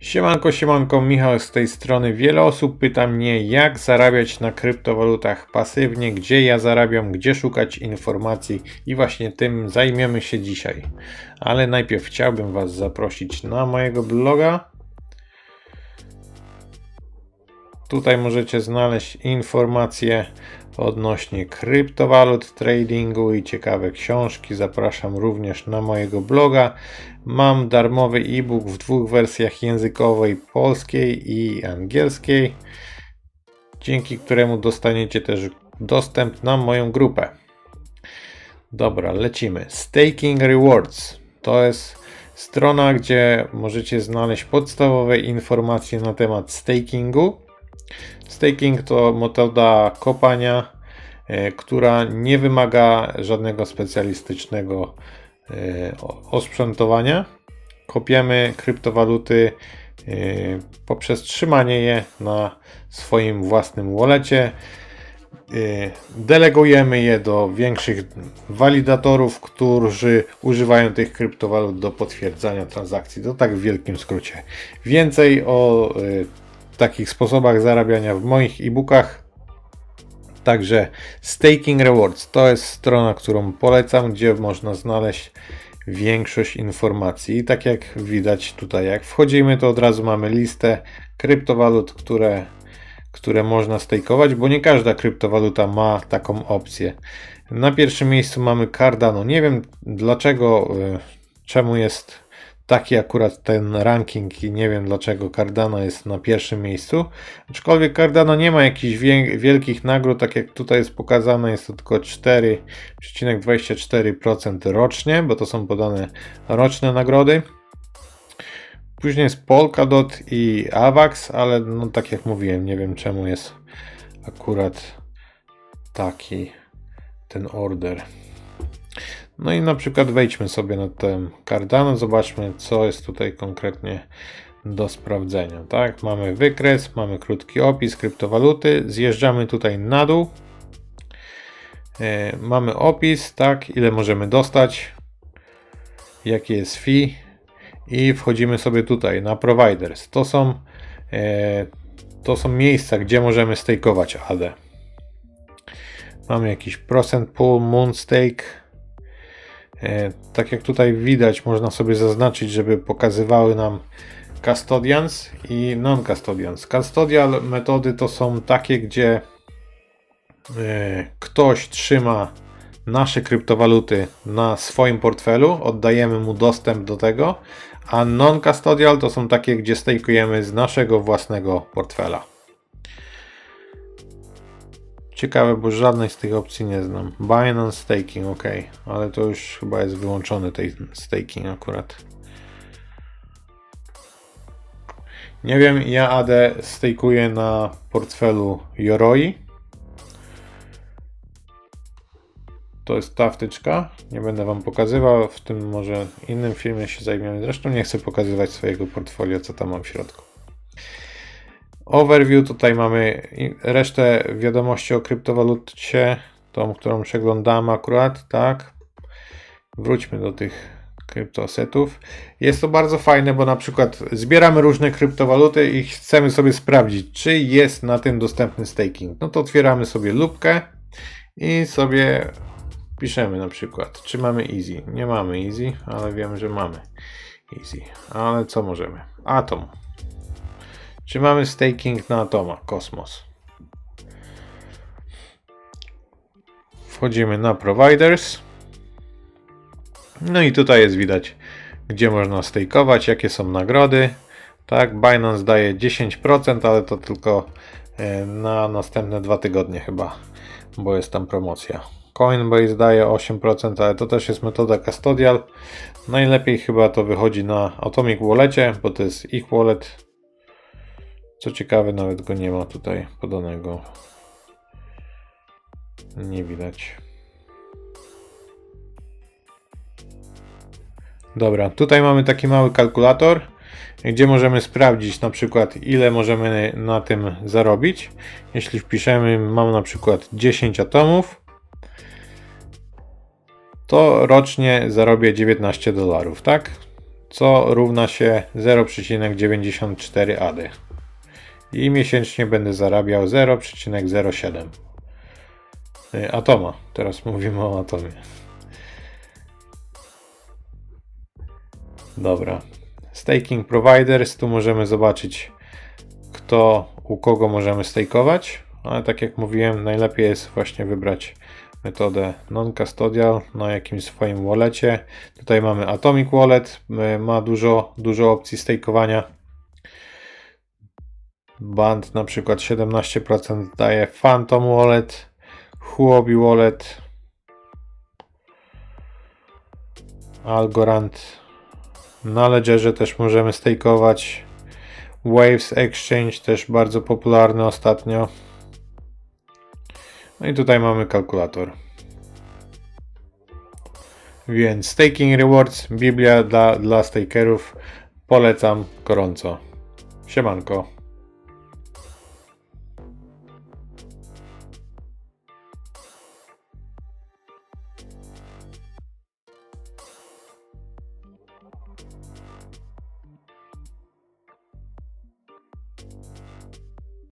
Siemanko, siemanko, Michał z tej strony. Wiele osób pyta mnie, jak zarabiać na kryptowalutach pasywnie, gdzie ja zarabiam, gdzie szukać informacji i właśnie tym zajmiemy się dzisiaj. Ale najpierw chciałbym Was zaprosić na mojego bloga. Tutaj możecie znaleźć informacje odnośnie kryptowalut, tradingu i ciekawe książki. Zapraszam również na mojego bloga. Mam darmowy e-book w dwóch wersjach językowej, polskiej i angielskiej, dzięki któremu dostaniecie też dostęp na moją grupę. Dobra, lecimy. Staking Rewards to jest strona, gdzie możecie znaleźć podstawowe informacje na temat stakingu. Staking to metoda kopania, e, która nie wymaga żadnego specjalistycznego e, osprzętowania. Kopiemy kryptowaluty e, poprzez trzymanie je na swoim własnym wallecie. Delegujemy je do większych walidatorów, którzy używają tych kryptowalut do potwierdzania transakcji. To tak w wielkim skrócie. Więcej o takich sposobach zarabiania w moich e-bookach. Także Staking Rewards to jest strona, którą polecam, gdzie można znaleźć większość informacji. I tak jak widać tutaj, jak wchodzimy, to od razu mamy listę kryptowalut, które, które można stakeować, bo nie każda kryptowaluta ma taką opcję. Na pierwszym miejscu mamy Cardano. Nie wiem dlaczego, e, czemu jest taki akurat ten ranking i nie wiem dlaczego Cardano jest na pierwszym miejscu. Aczkolwiek Cardano nie ma jakichś wielkich nagród, tak jak tutaj jest pokazane, jest to tylko 4,24% rocznie, bo to są podane roczne nagrody. Później jest Polkadot i Avax, ale no tak jak mówiłem, nie wiem czemu jest akurat taki ten order. No i na przykład wejdźmy sobie na ten Cardano, zobaczmy co jest tutaj konkretnie do sprawdzenia. Tak, mamy wykres, mamy krótki opis kryptowaluty, zjeżdżamy tutaj na dół. E, mamy opis, tak, ile możemy dostać, jakie jest fee i wchodzimy sobie tutaj na providers. To są, e, to są miejsca, gdzie możemy stakeować AD. Mamy jakiś procent pool, moon stake, tak jak tutaj widać, można sobie zaznaczyć, żeby pokazywały nam custodians i non-custodians. Custodial metody to są takie, gdzie e, ktoś trzyma nasze kryptowaluty na swoim portfelu, oddajemy mu dostęp do tego, a non-custodial to są takie, gdzie stakujemy z naszego własnego portfela. Ciekawe, bo żadnej z tych opcji nie znam. Binance Staking, ok, ale to już chyba jest wyłączony tej staking akurat. Nie wiem, ja AD stakuję na portfelu Yoroi. To jest ta wtyczka. Nie będę Wam pokazywał, w tym może innym filmie się zajmiemy. Zresztą nie chcę pokazywać swojego portfolio, co tam mam w środku. Overview, tutaj mamy resztę wiadomości o kryptowalucie, tą, którą przeglądamy akurat, tak. Wróćmy do tych kryptosetów. Jest to bardzo fajne, bo na przykład zbieramy różne kryptowaluty i chcemy sobie sprawdzić, czy jest na tym dostępny staking. No to otwieramy sobie lubkę i sobie piszemy na przykład, czy mamy easy. Nie mamy easy, ale wiem, że mamy easy. Ale co możemy? Atom. Czy mamy staking na Atoma? Kosmos. Wchodzimy na Providers. No i tutaj jest widać, gdzie można stakeować, jakie są nagrody. Tak, Binance daje 10%, ale to tylko e, na następne dwa tygodnie chyba, bo jest tam promocja. Coinbase daje 8%, ale to też jest metoda custodial. Najlepiej chyba to wychodzi na Atomic Wallecie, bo to jest ich wallet co ciekawe, nawet go nie ma tutaj podanego. Nie widać. Dobra, tutaj mamy taki mały kalkulator, gdzie możemy sprawdzić na przykład ile możemy na tym zarobić. Jeśli wpiszemy, mam na przykład 10 atomów, to rocznie zarobię 19 dolarów, tak? co równa się 0,94 AD. I miesięcznie będę zarabiał 0,07 y, atoma. Teraz mówimy o atomie. Dobra. Staking providers. Tu możemy zobaczyć, kto u kogo możemy stakeować. Ale tak jak mówiłem, najlepiej jest właśnie wybrać metodę non-custodial na jakimś swoim wallecie. Tutaj mamy Atomic Wallet, y, ma dużo, dużo opcji stakeowania. Band na przykład 17% daje Phantom Wallet, Huobi Wallet, Algorand. Na Ledgerze też możemy stakeować. Waves Exchange też bardzo popularny ostatnio. No i tutaj mamy kalkulator. Więc Staking Rewards, Biblia dla, dla stakerów. Polecam gorąco. Siemanko.